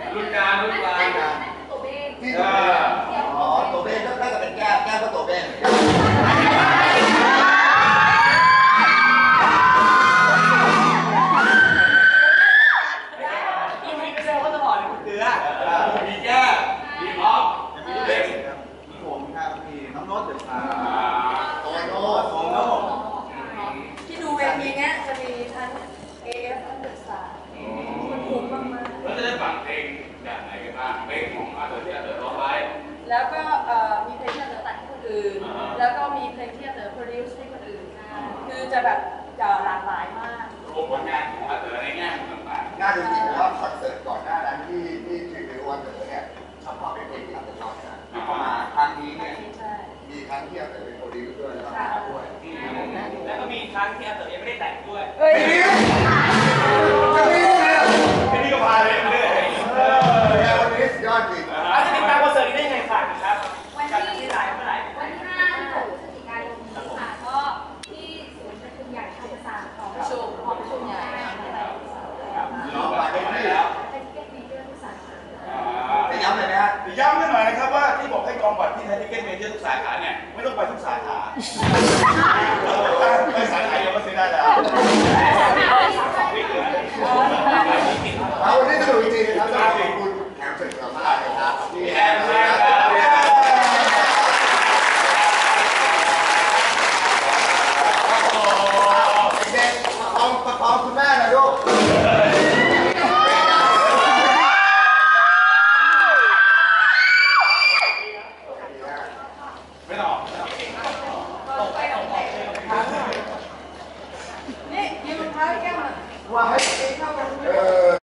ยังรุ่นกลางรุ่นกลางตัวเบ้งที่ตัวเบ้งอ๋อตัวเบ้งน่าจะเป็นแก้วแก้วก็ตัวเบ้งเกเลยคือ เกิที่อาจจะร้องไว้ แล้วก็มีเพลงที่อาจจะแต่งให้คนอื่นแล้วก็มีเพลงที่อาจจะ produce ให้คนอื่นคือจะแบบจะหลากหลายมาก รวมผลงานของอาเต๋อในแง่ต่างนงานจริงๆแล้วคอนเสิร์ตก่อนหน้านั้นที่ที่ถือวันเดอร์เนี่ยชอพความเป็นเพลงที่อาจจะชอบนะพอมาครั้งนี้เนี่ยมีครั้งที่อาจจะเป็นโอลิฟด้วยแล้วก็ด้วยแล้วก็มีครั้งที่อาเต๋อยังไม่ได้แต่งด้วย อกให้จองบัตรที่ไทยทิเก็ตเมเจอร์ทุกสาขาเนี่ยไม่ต้องไปทุกสาขา حاجة واحد. آه.